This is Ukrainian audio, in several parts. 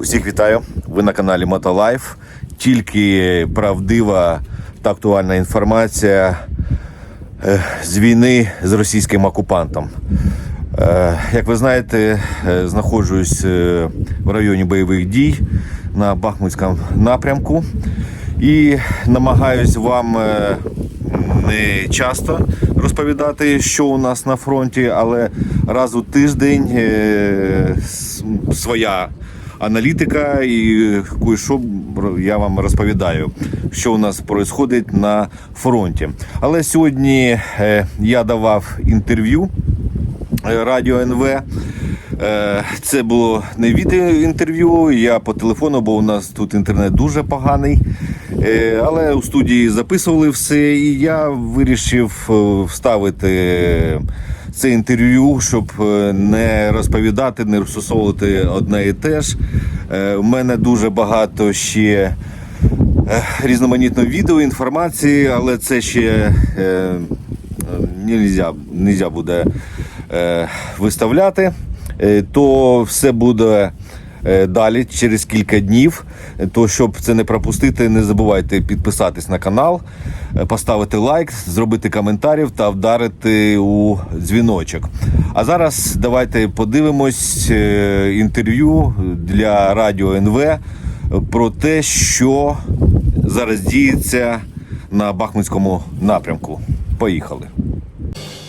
Усіх вітаю. Ви на каналі Мотолайф. Тільки правдива та актуальна інформація е, з війни з російським окупантом. Е, Як ви знаєте, е, знаходжусь в районі бойових дій на Бахмутському напрямку і намагаюсь вам не часто розповідати, що у нас на фронті, але раз у тиждень своя аналітика і кое-що я вам розповідаю, що у нас відбувається на фронті. Але сьогодні е, я давав інтерв'ю е, радіо НВ. Е, Це було не відеоінтерв'ю, я по телефону, бо у нас тут інтернет дуже поганий. Але у студії записували все, і я вирішив вставити це інтерв'ю, щоб е, не розповідати, не розсусовувати одне і те ж. Е, У мене дуже багато ще різноманітного відео інформації, але це ще е, нельзя, нельзя буде е, виставляти. Е, То все буде е, далі через кілька днів. Е, То щоб це не пропустити, не забувайте підписатись на канал, е, поставити лайк, зробити коментарів та вдарити у дзвіночок. А зараз давайте подивимось е, інтерв'ю для радіо НВ про те, що зараз діється на Бахмутському напрямку. Поїхали.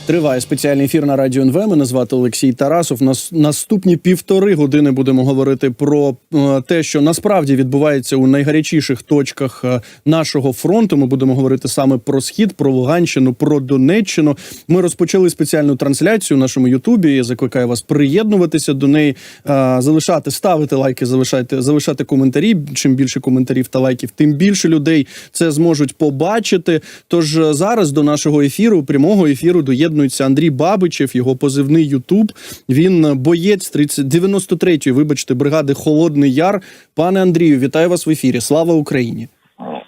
Триває спеціальний ефір на радіо НВ. Мене звати Олексій Тарасов. Нас наступні півтори години будемо говорити про е, те, що насправді відбувається у найгарячіших точках е, нашого фронту. Ми будемо говорити саме про схід, про Луганщину, про Донеччину. Ми розпочали спеціальну трансляцію в нашому Ютубі. Я закликаю вас приєднуватися до неї, е, залишати, ставити лайки, залишати, залишати коментарі. Чим більше коментарів та лайків, тим більше людей це зможуть побачити. Тож зараз до нашого ефіру, прямого ефіру, доєднується Андрій Бабичев, його позивний Ютуб. Він е, боєць 30, 93-ї, вибачте, бригади Холодний Яр. Пане Андрію, вітаю вас в ефірі. Слава Україні!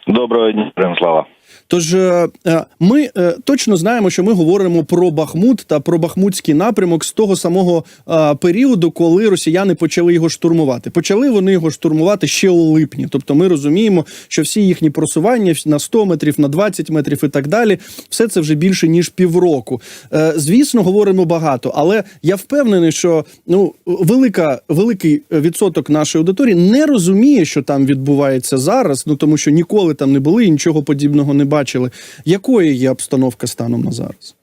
Доброго дня, слава. Тож е, е, ми е, точно знаємо, що ми говоримо про Бахмут та про Бахмутський напрямок з того самого періоду, коли росіяни почали його штурмувати. Почали вони його штурмувати ще у липні. Тобто, ми розуміємо, що всі їхні просування на 100 метрів, на 20 метрів і так далі, все це вже більше ніж півроку. Звісно, говоримо багато, але я впевнений, що ну велика великий відсоток нашої аудиторії не розуміє, що там відбувається зараз. Ну тому що ніколи там не були і нічого подібного не бачили. Якою є обстановка станом на зараз?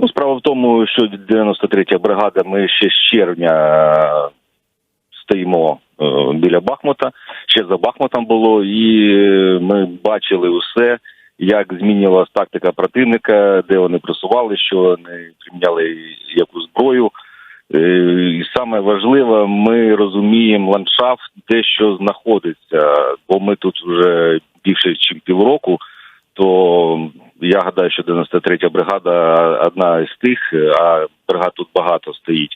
Ну, справа в тому, що 93-я бригада, ми ще з червня е, стоїмо е, біля Бахмута. Ще за Бахмутом було, і е, ми бачили усе, як змінювалася тактика противника, де вони просували, що вони приміняли яку зброю. І саме важливе, ми розуміємо ландшафт, де що знаходиться, бо ми тут вже більше ніж півроку. То я гадаю, що 93-я бригада одна із тих, а бригад тут багато стоїть,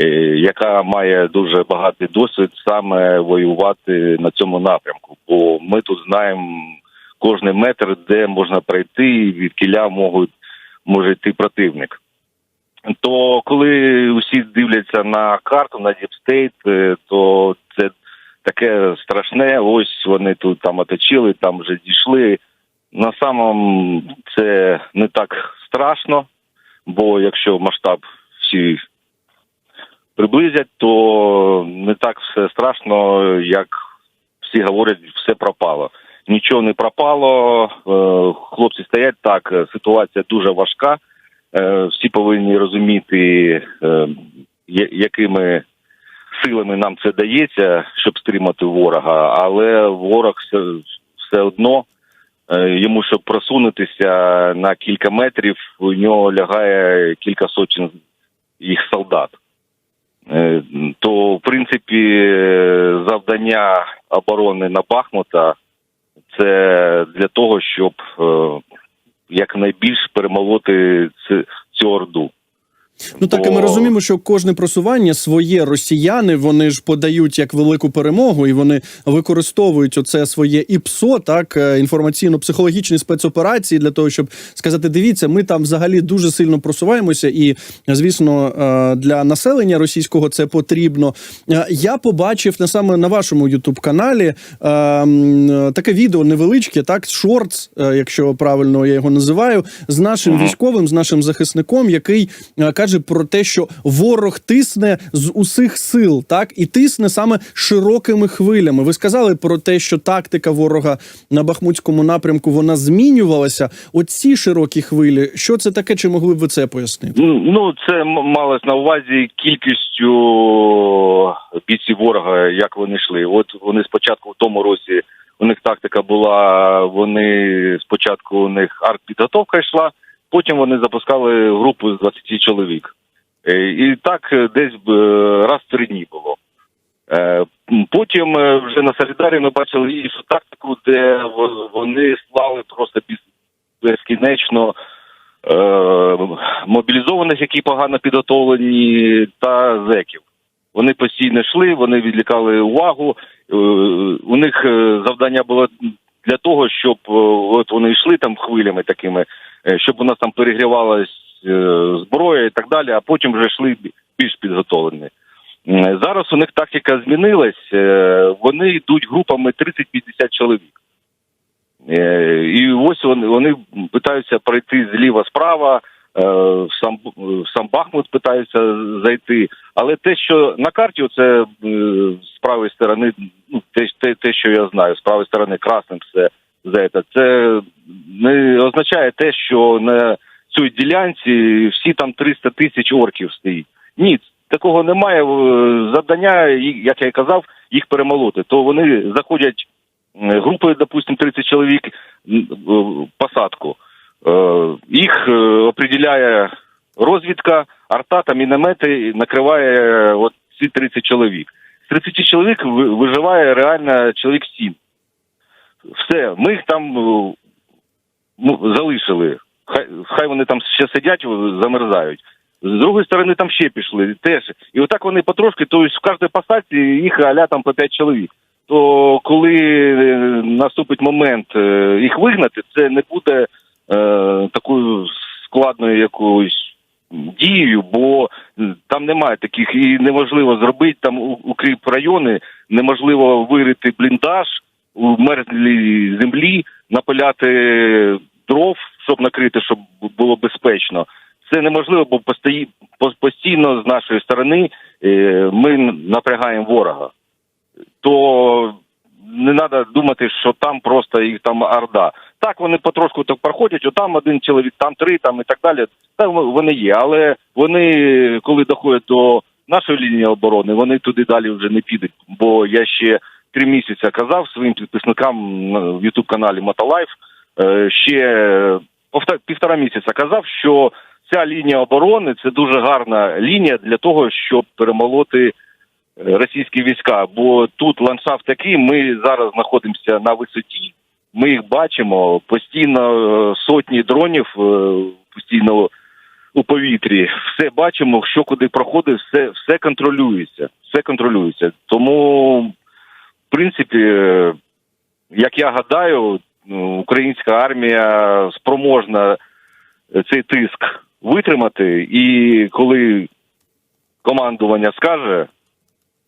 е, яка має дуже багатий досвід саме воювати на цьому напрямку. Бо ми тут знаємо кожний метр, де можна пройти, від кіля можуть може йти противник. То коли усі дивляться на карту на Діпстейт, то це таке страшне. Ось вони тут там оточили, там вже дійшли. На самом це не так страшно, бо якщо масштаб всі приблизять, то не так все страшно, як всі говорять, все пропало. Нічого не пропало. е, Хлопці стоять так. Ситуація дуже важка. Е, Всі повинні розуміти, е, якими силами нам це дається, щоб стримати ворога, але ворог все, одно йому, щоб просунутися на кілька метрів, у нього лягає кілька сотень їх солдат. Е, То, в принципі, е, завдання оборони на Бахмута це для того, щоб е, якнайбільш перемолоти цю орду. Ну так і ми розуміємо, що кожне просування своє росіяни вони ж подають як велику перемогу, і вони використовують оце своє ІПСО, так е, інформаційно-психологічні спецоперації для того, щоб сказати: дивіться, ми там взагалі дуже сильно просуваємося, і звісно, е, для населення російського це потрібно. Е, Я побачив на саме на вашому Ютуб каналі таке відео невеличке, так шортс, якщо правильно я його називаю, з нашим військовим, з нашим захисником, який е, каже про те, що ворог тисне з усіх сил, так і тисне саме широкими хвилями. Ви сказали про те, що тактика ворога на Бахмутському напрямку вона змінювалася. Оці широкі хвилі, що це таке? Чи могли б ви це пояснити? Ну, Ну, це малось на увазі кількістю бійців ворога, як вони йшли. От вони спочатку в тому році у них тактика була. Вони спочатку у них артпідготовка йшла, потім вони запускали групу з 20 чоловік. Е, І так е, десь е, раз в три дні було. Потім вже на Солідарі ми бачили іншу тактику, де вони слали просто безкінечно мобілізованих, які погано підготовлені, та зеків. Вони постійно йшли, вони відлікали увагу. У них завдання було для того, щоб от вони йшли там хвилями такими, щоб у нас там перегрівалась е, зброя і так далі, а потім вже йшли більш підготовлені. Зараз у них тактика змінилась. е, Вони йдуть групами 30-50 чоловік. Е, І ось вони, вони питаються пройти зліва справа, е, в сам, в сам Бахмут питаються зайти. Але те, що на карті, це е, з правої сторони, ну, те, те, те, що я знаю, з правої сторони красним все зайта, це не означає те, що на цій ділянці всі там 300 тисяч орків стоїть. Ні, такого немає. Е, Завдання, як я і казав, їх перемолоти. То вони заходять групою, допустим, 30 чоловік посадку. Е, Їх е, определяє розвідка, арта та міномети накриває от ці 30 чоловік. З 30 чоловік виживає реально чоловік 7. Все, ми їх там ну, залишили. Хай, хай вони там ще сидять, замерзають. З другої сторони, там ще пішли теж. І отак вони потрошки, тобто в кожній посадці їх аля там по 5 чоловік. То коли е, наступить момент е, їх вигнати, це не буде е, такою складною якоюсь дією, бо там немає таких і неможливо зробити там укріп райони, неможливо вирити бліндаж у мерзлій землі, напиляти дров, щоб накрити, щоб було безпечно. Це неможливо, бо постійно з нашої сторони е, ми напрягаємо ворога. То не треба думати, що там просто їх там орда. Так вони потрошку так проходять, отам один чоловік, там три, там і так далі. Так вони є. Але вони, коли доходять до нашої лінії оборони, вони туди далі вже не підуть. Бо я ще три місяці казав своїм підписникам в Ютуб каналі Мотолайф, е, ще повта- півтора місяця казав, що ця лінія оборони це дуже гарна лінія для того, щоб перемолоти е, російські війська. Бо тут ландшафт такий, ми зараз знаходимося на висоті, ми їх бачимо постійно е, сотні дронів е, постійно у повітрі. Все бачимо, що куди проходить, все, все контролюється. Все контролюється. Тому, принципі, е, як я гадаю, ну, українська армія спроможна е, цей тиск витримати, і коли командування скаже,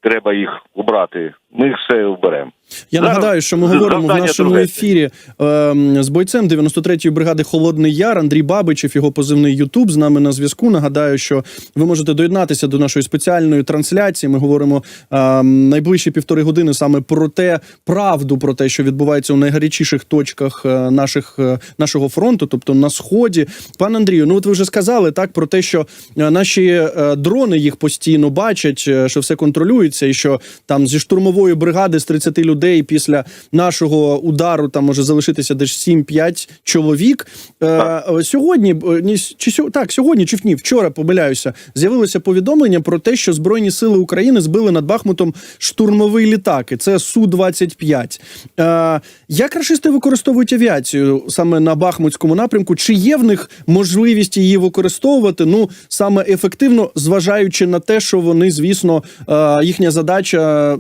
треба їх убрати, ми їх все уберемо. Я Зараз нагадаю, що ми говоримо в нашому друге. ефірі ем, з бойцем 93-ї бригади Холодний Яр Андрій Бабичев, його позивний Ютуб з нами на зв'язку. Нагадаю, що ви можете доєднатися до нашої спеціальної трансляції. Ми говоримо ем, найближчі півтори години саме про те, правду про те, що відбувається у найгарячіших точках е, наших е, нашого фронту, тобто на сході. Пан Андрію, ну от ви вже сказали так про те, що е, наші е, дрони їх постійно бачать, е, що все контролюється, і що там зі штурмової бригади з 30 людей після нашого удару там може залишитися десь 7-5 чоловік. Е, сьогодні е, ні, чи так, сьогодні чи ні, вчора помиляюся, з'явилося повідомлення про те, що Збройні сили України збили над Бахмутом штурмовий літак. І це су 25 Е, як рашисти використовують авіацію саме на Бахмутському напрямку? Чи є в них можливість її використовувати? Ну саме ефективно, зважаючи на те, що вони, звісно, е, їхня задача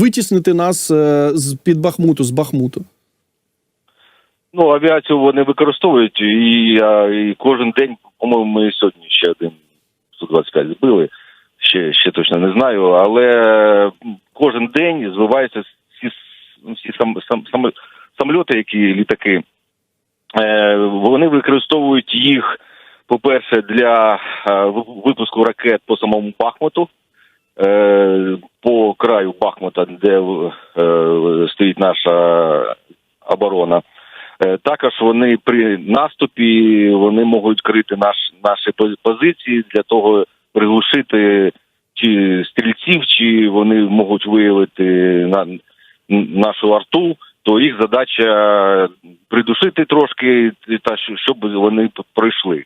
витіснити нас е, з під Бахмуту, з Бахмуту. Ну, авіацію вони використовують, і, і кожен день, по-моєму, ми сьогодні ще один Су-25 збили. Ще, ще точно не знаю, але кожен день збиваються всі, всі сам, сам, сам, самольоти, які літаки. Е, вони використовують їх, по-перше, для е, випуску ракет по самому Бахмуту, по краю Бахмута, де е, стоїть наша оборона. Е, Також вони при наступі вони можуть крити наш, наші позиції для того приглушити чи стрільців, чи вони можуть виявити на, нашу арту, то їх задача придушити трошки, та щоб вони пройшли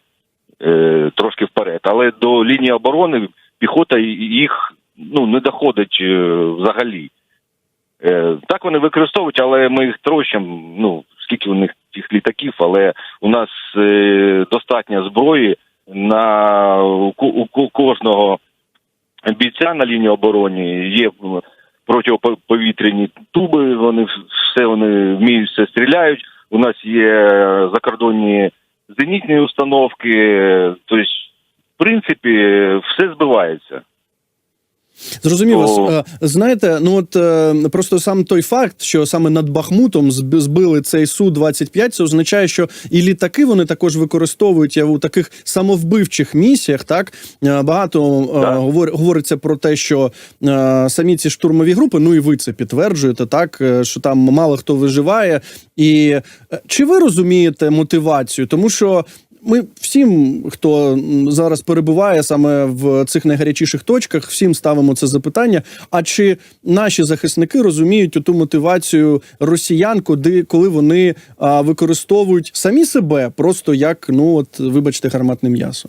е, трошки вперед. Але до лінії оборони піхота їх ну, не доходить е, взагалі. Е, так вони використовують, але ми їх трощимо. Ну скільки у них тих літаків, але у нас е, достатньо зброї на у, у кожного бійця на лінії оборони є протиповітряні туби. Вони все вони вміють все стріляють. У нас є закордонні зенітні установки. Тобто, в принципі, все збивається. Зрозумів вас. Е, Знаєте, ну от е, просто сам той факт, що саме над Бахмутом збили цей су 25 це означає, що і літаки вони також використовують я у таких самовбивчих місіях. Так Е, багато Так. говор- говориться про те, що самі ці штурмові групи, ну і ви це підтверджуєте, так що там мало хто виживає. І чи ви розумієте мотивацію? Тому що ми всім, хто зараз перебуває саме в цих найгарячіших точках, всім ставимо це запитання. А чи наші захисники розуміють ту мотивацію росіян, куди коли вони а, використовують самі себе просто як ну от вибачте, гарматне м'ясо?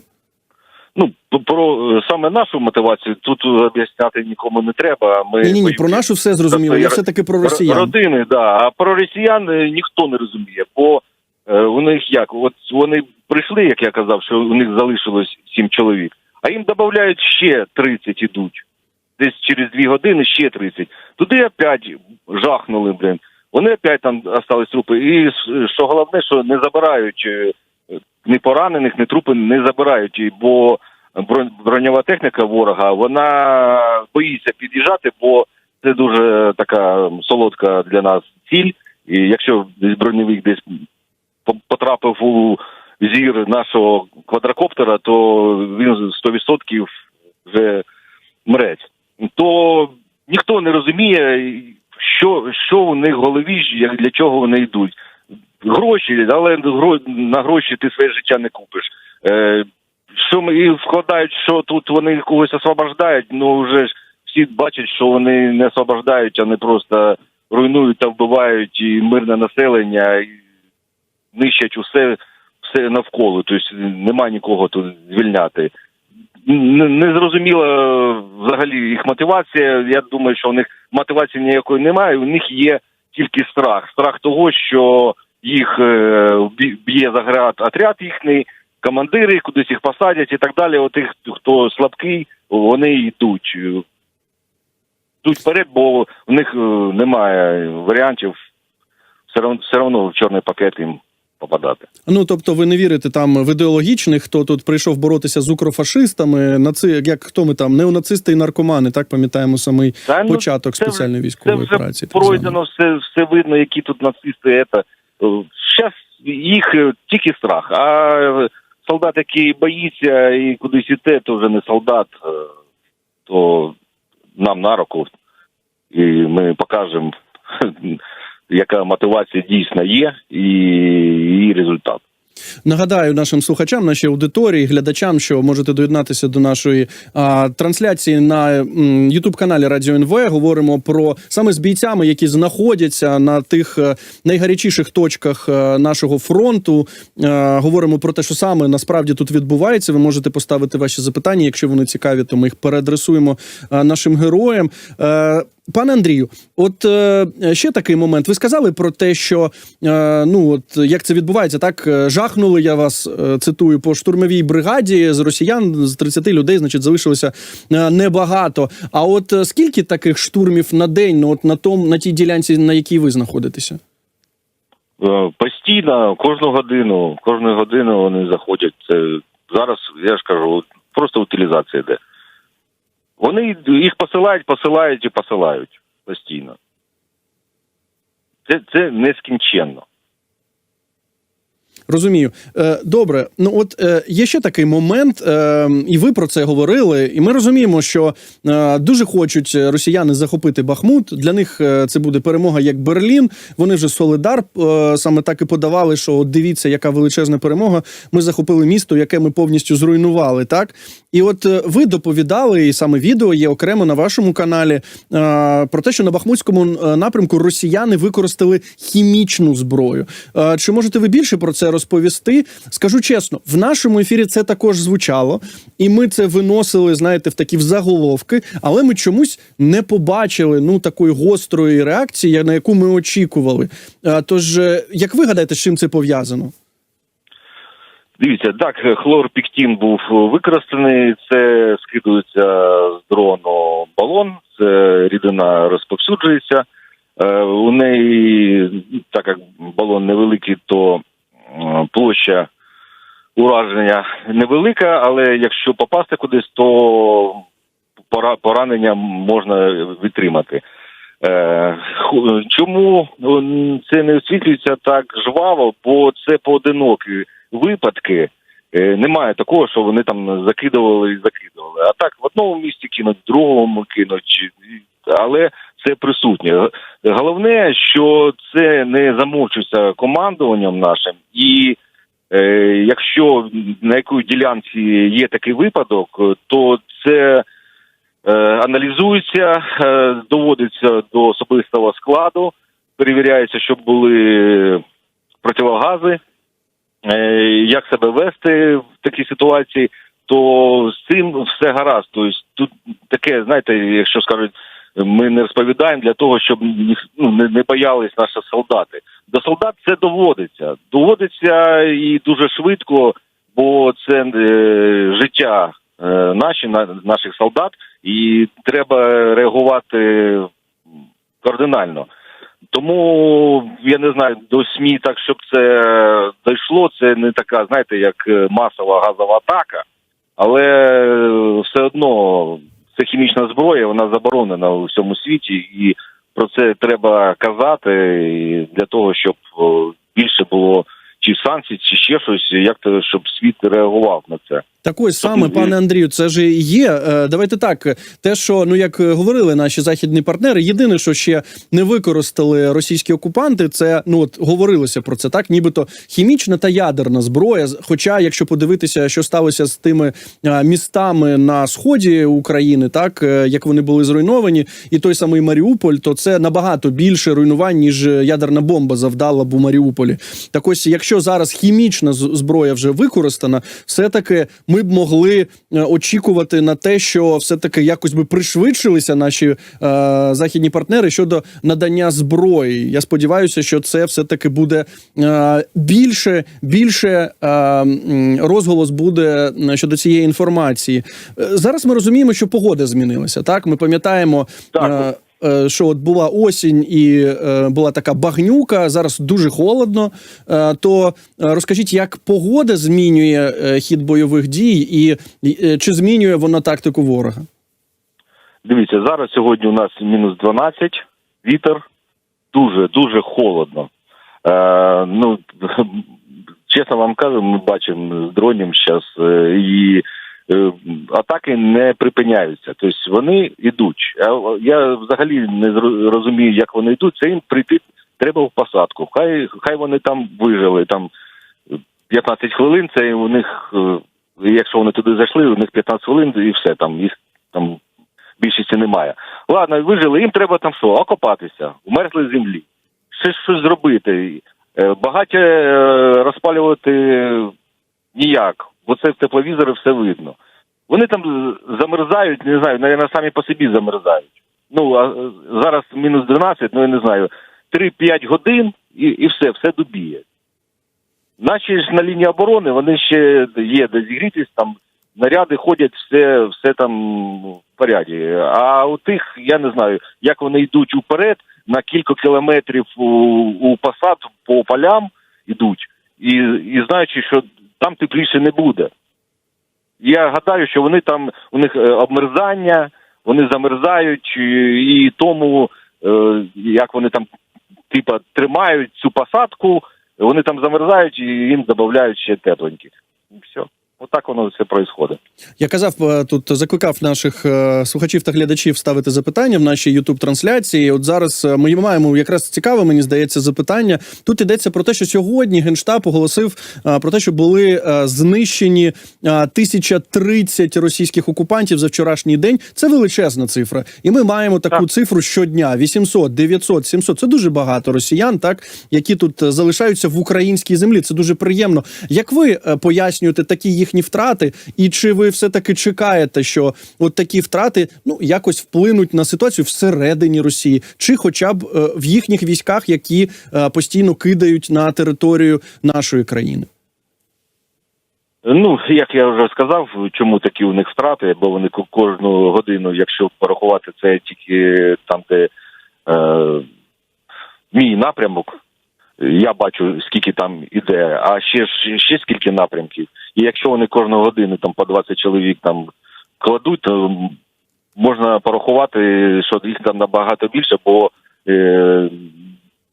Ну про е, саме нашу мотивацію тут об'ясняти нікому не треба. Ми Ні, ні, ні, про нашу все зрозуміло. Я Тобто, все таки про росіян. Родини, да. А про росіян е, ніхто не розуміє, бо е, у них як? От вони прийшли, як я казав, що у них залишилось сім чоловік, а їм додають ще 30 ідуть. Десь через дві години ще 30. Туди опять жахнули, блин. Вони опять там остались трупи. І що головне, що не забирають е, ні поранених, ні трупи не забирають, бо броньова техніка ворога вона боїться під'їжджати, бо це дуже така солодка для нас ціль. І якщо десь броньовик десь потрапив у зір нашого квадрокоптера, то він 100% вже мрець. То ніхто не розуміє, що, що у них в голові, для чого вони йдуть. Гроші, але на гроші ти своє життя не купиш. Е, що ми і вкладають, що тут вони когось освобождають, ну вже ж всі бачать, що вони не освобождають, а не просто руйнують та вбивають і мирне населення, нищать усе, все навколо. Тобто немає нікого тут звільняти. Не, зрозуміла взагалі їх мотивація. Я думаю, що у них мотивації ніякої немає. У них є тільки страх. Страх того, що їх е, б'є заград отряд їхній, командири кудись їх посадять і так далі. От тих, хто слабкий, вони йдуть. Йдуть вперед, бо у них е, немає варіантів все одно в чорний пакет їм попадати. Ну тобто, ви не вірите там в ідеологічних, хто тут прийшов боротися з укрофашистами, наци, як хто ми там, неонацисти і наркомани, так пам'ятаємо самий Та, ну, початок це- спеціальної Це військової вже операції. пройдено, все, все видно, які тут нацисти. Це. Зараз їх е, тільки страх. А е, солдат, який боїться і кудись іде, то вже не солдат, е, то нам на руку. І ми покажемо, яка мотивація дійсно є, і її результат. Нагадаю нашим слухачам, нашій аудиторії, глядачам, що можете доєднатися до нашої а, трансляції на Ютуб каналі Радіо НВ. Говоримо про саме з бійцями, які знаходяться на тих е, найгарячіших точках е, нашого фронту. Е, Говоримо про те, що саме насправді тут відбувається. Ви можете поставити ваші запитання. Якщо вони цікаві, то ми їх переадресуємо е, нашим героям. Е, Пане Андрію, от е, ще такий момент. Ви сказали про те, що е, ну от як це відбувається, так е, жахнули я вас е, цитую по штурмовій бригаді з росіян з 30 людей, значить, залишилося е, небагато. А от е, скільки таких штурмів на день, ну от на том на тій ділянці, на якій ви знаходитеся? Е, Постійно, кожну годину, кожну годину вони заходять. Це зараз, я ж кажу, просто утилізація йде. Вони їх посилають, посилають і посилають постійно. Це, це нескінченно. Розумію. Е, добре, ну от е, є ще такий момент, е, і ви про це говорили. І ми розуміємо, що дуже хочуть росіяни захопити Бахмут. Для них це буде перемога як Берлін. Вони вже Солидар саме так і подавали, що дивіться, яка величезна перемога. Ми захопили місто, яке ми повністю зруйнували. Так і от ви доповідали, і саме відео є окремо на вашому каналі про те, що на Бахмутському напрямку росіяни використали хімічну зброю. Чи можете ви більше про це розповісти? Скажу чесно, в нашому ефірі це також звучало, і ми це виносили, знаєте, в такі заголовки, але ми чомусь не побачили ну такої гострої реакції, на яку ми очікували. Тож, е, як ви гадаєте, з чим це пов'язано? Дивіться, так, хлорпіктін був використаний. Це скидується з дрону балон, це рідина розповсюджується. Е, У неї, так як балон невеликий, то площа ураження невелика, але якщо попасти кудись, то пора- поранення можна відтримати. Е, Чому це не освітлюється так жваво? Бо це поодинокі випадки. Е, Немає такого, що вони там закидували і закидували. А так в одному місці кинуть, в другому кинуть, але це присутнє. Головне, що це не замовчується командуванням нашим, і е, якщо на якій ділянці є такий випадок, то це е, аналізується, е, доводиться до особистого складу, перевіряється, щоб були противогази, е, як себе вести в такій ситуації, то з цим все гаразд. Тобто тут таке, знаєте, якщо скажуть, ми не розповідаємо для того, щоб ну, не, не боялись наші солдати. До солдат це доводиться. Доводиться і дуже швидко, бо це е, життя е, наші, на, наших солдат, і треба реагувати кардинально. Тому я не знаю до СМІ так, щоб це дійшло. Це не така, знаєте, як масова газова атака, але все одно це хімічна зброя, вона заборонена у всьому світі, і про це треба казати для того, щоб більше було чи санкцій, чи ще щось, як то щоб світ реагував на це. Так ось саме, Тобто, пане Андрію, це ж є. Е, Давайте так. Те, що ну як говорили наші західні партнери, єдине, що ще не використали російські окупанти, це ну от говорилося про це, так нібито хімічна та ядерна зброя. Хоча, якщо подивитися, що сталося з тими містами на сході України, так е, як вони були зруйновані, і той самий Маріуполь, то це набагато більше руйнувань, ніж ядерна бомба завдала б у Маріуполі. Так ось, якщо зараз хімічна зброя вже використана, все таки ми б могли е, очікувати на те, що все таки якось би пришвидшилися наші е, західні партнери щодо надання зброї. Я сподіваюся, що це все таки буде е, більше, більше е, розголос буде е, щодо цієї інформації. Е, Зараз ми розуміємо, що погода змінилася. Так, ми пам'ятаємо. Так. е, Що от була осінь і е, була така багнюка, зараз дуже холодно. Е, то е, розкажіть, як погода змінює е, хід бойових дій, і е, чи змінює вона тактику ворога? Дивіться, зараз сьогодні у нас мінус 12, вітер, дуже дуже холодно. Е, ну чесно вам кажу, ми бачимо з дронів зараз і е, атаки не припиняються. Тобто вони йдуть. А Я взагалі не розумію, як вони йдуть. Це їм прийти треба в посадку. Хай хай вони там вижили там 15 хвилин. Це у них, е, якщо вони туди зайшли, у них 15 хвилин і все там їх там більшості немає. Ладно, вижили, їм треба там що, окопатися, вмерзли землі. Ще щось зробити. Е, Багаття е, розпалювати ніяк, бо це в тепловізори все видно. Вони там замерзають, не знаю, навіть самі по собі замерзають. Ну, а е, зараз мінус 12, ну я не знаю, 3-5 годин і, і все, все добіє. Наші ж на лінії оборони вони ще є де зігрітись, там наряди ходять, все, все там в поряді. А у тих, я не знаю, як вони йдуть уперед, на кілька кілометрів у, у посад по полям йдуть, і, і знаючи, що там тепліше не буде. Я гадаю, що вони там, у них е, обмерзання, вони замерзають, і, тому, е, як вони там типа тримають цю посадку, вони там замерзають і їм додають ще тепленьких. І все. Отак воно все відбувається. Я казав е, тут, закликав наших е, слухачів та глядачів ставити запитання в нашій youtube трансляції. От зараз е, ми маємо якраз цікаве, мені здається, запитання. Тут йдеться про те, що сьогодні генштаб оголосив про те, що були знищені е, 1030 російських окупантів за вчорашній день. Це величезна цифра, і ми маємо таку Так. цифру щодня: 800, 900, 700. Це дуже багато росіян, так які тут залишаються в українській землі. Це дуже приємно. Як ви пояснюєте такі їхні втрати, і чи ви все таки чекаєте, що от такі втрати ну якось вплинуть на ситуацію всередині Росії, чи хоча б е, в їхніх військах, які е, постійно кидають на територію нашої країни? Ну, як я вже сказав, чому такі у них втрати, бо вони кожну годину, якщо порахувати це тільки там, де е, мій напрямок, я бачу, скільки там іде, а ще ще скільки напрямків. І якщо вони кожну годину там по 20 чоловік там кладуть, то можна порахувати, що їх там набагато більше, бо е,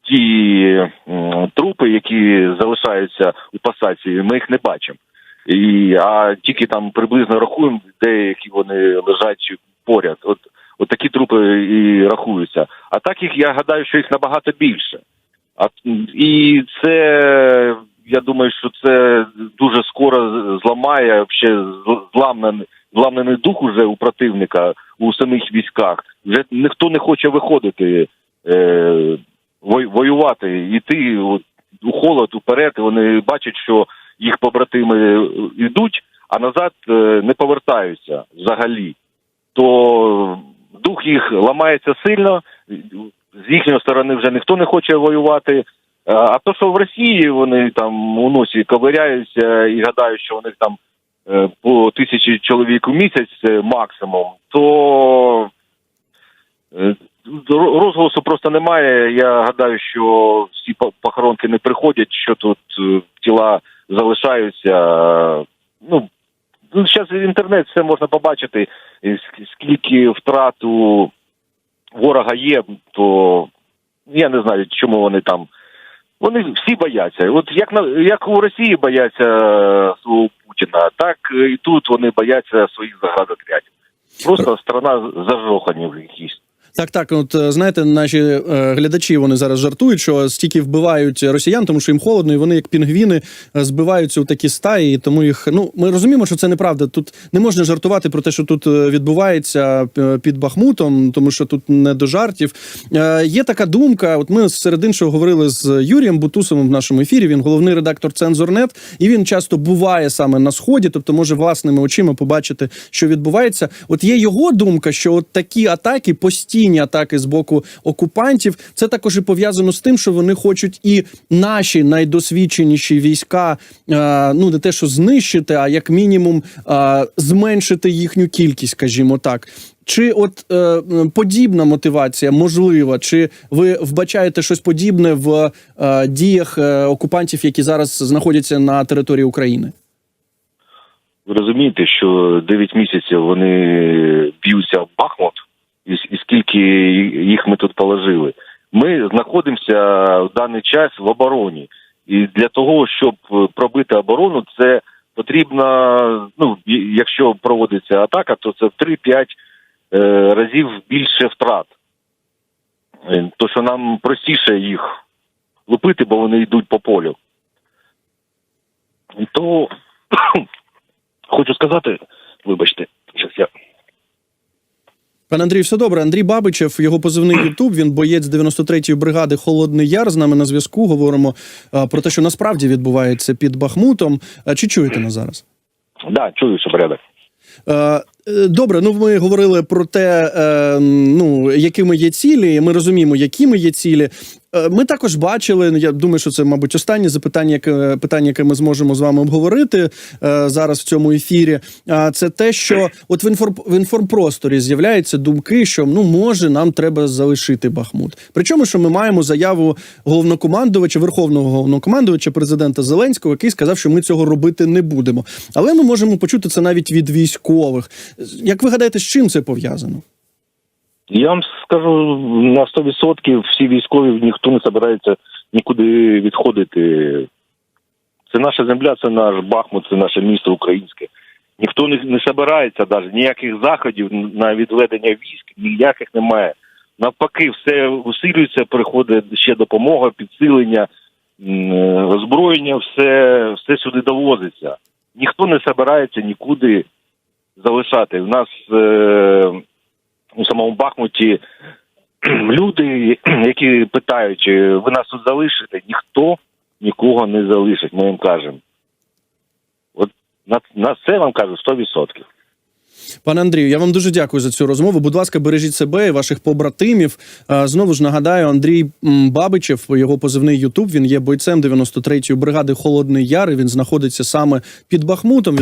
ті м, трупи, які залишаються у посадці, ми їх не бачимо. І, а тільки там приблизно рахуємо, деякі вони лежать поряд. От, от такі трупи і рахуються. А так їх я гадаю, що їх набагато більше. А і це я думаю, що це дуже скоро зламає ще з- зламнений, зламнений дух уже у противника у самих військах. Вже ніхто не хоче виходити е, воювати, от, у холод уперед. Вони бачать, що їх побратими йдуть, а назад е, не повертаються взагалі. То дух їх ламається сильно. З їхньої сторони вже ніхто не хоче воювати. А- А то, що в Росії вони там у носі ковиряються і гадають, що них там е, по тисячі чоловік у місяць е, максимум, то е, розголосу просто немає. Я гадаю, що всі по- похоронки не приходять, що тут е, тіла залишаються. Ну, ну зараз інтернет все можна побачити, скільки втрат у ворога є, то я не знаю, чому вони там. Вони всі бояться. От як на як у Росії бояться е, свого Путіна, так і тут вони бояться своїх заградотрядів. Просто страна зажохані в якісь. Так, так, от е, знаєте, наші е, глядачі вони зараз жартують, що стільки вбивають росіян, тому що їм холодно, і вони як пінгвіни е, збиваються у такі стаї. І тому їх ну ми розуміємо, що це неправда. Тут не можна жартувати про те, що тут е, відбувається під Бахмутом, тому що тут не до жартів. Е, Є така думка. От ми серед іншого говорили з Юрієм Бутусовим в нашому ефірі. Він головний редактор Цензорнет, і він часто буває саме на сході, тобто може власними очима побачити, що відбувається. От є його думка, що от такі атаки, постійні атаки з боку окупантів, це також і пов'язано з тим, що вони хочуть і наші найдосвідченіші війська, е, ну не те, що знищити, а як мінімум е, зменшити їхню кількість, скажімо так. Чи от е, подібна мотивація можлива? Чи ви вбачаєте щось подібне в е, діях е, окупантів, які зараз знаходяться на території України? Ви розумієте, що 9 місяців вони б'ються в Бахмут, і, і скільки їх ми тут положили. Ми знаходимося в даний час в обороні. І для того, щоб е, пробити оборону, це потрібно, ну, якщо проводиться атака, то це в 3-5 е, разів більше втрат. Е, То що нам простіше їх лупити, бо вони йдуть по полю. То хочу сказати, вибачте, щас я Пане Андрій, все добре. Андрій Бабичев, його позивний Ютуб. Він боєць 93-ї бригади Холодний Яр. З нами на зв'язку. Говоримо про те, що насправді відбувається під Бахмутом. А Чи чуєте нас зараз? да, чую, що порядок. Е, Добре, ну ми говорили про те, е, ну якими є цілі. Ми розуміємо, якими є цілі. Е, Ми також бачили. ну, Я думаю, що це, мабуть, останнє запитання, яке питання, яке ми зможемо з вами обговорити е, зараз в цьому ефірі. Це те, що от в інформ в інформпросторі з'являються думки, що ну може нам треба залишити Бахмут. Причому, що ми маємо заяву головнокомандувача, верховного головнокомандувача президента Зеленського, який сказав, що ми цього робити не будемо. Але ми можемо почути це навіть від військових. Як ви гадаєте, з чим це пов'язано? Я вам скажу на 100% всі військові ніхто не збирається нікуди відходити. Це наша земля, це наш Бахмут, це наше місто українське. Ніхто не, не збирається навіть ніяких заходів на відведення військ, ніяких немає. Навпаки, все усилюється, приходить ще допомога, підсилення, озброєння, все, все сюди довозиться. Ніхто не збирається нікуди залишати. У нас е, у самому Бахмуті люди, які питають, чи ви нас тут залишите, ніхто нікого не залишить, ми їм кажемо. От на, на це вам кажу 100%. Пане Андрію, я вам дуже дякую за цю розмову. Будь ласка, бережіть себе і ваших побратимів. Е, Знову ж нагадаю, Андрій Бабичев, його позивний Ютуб. Він є бойцем 93-ї бригади Холодний Яр. і Він знаходиться саме під Бахмутом.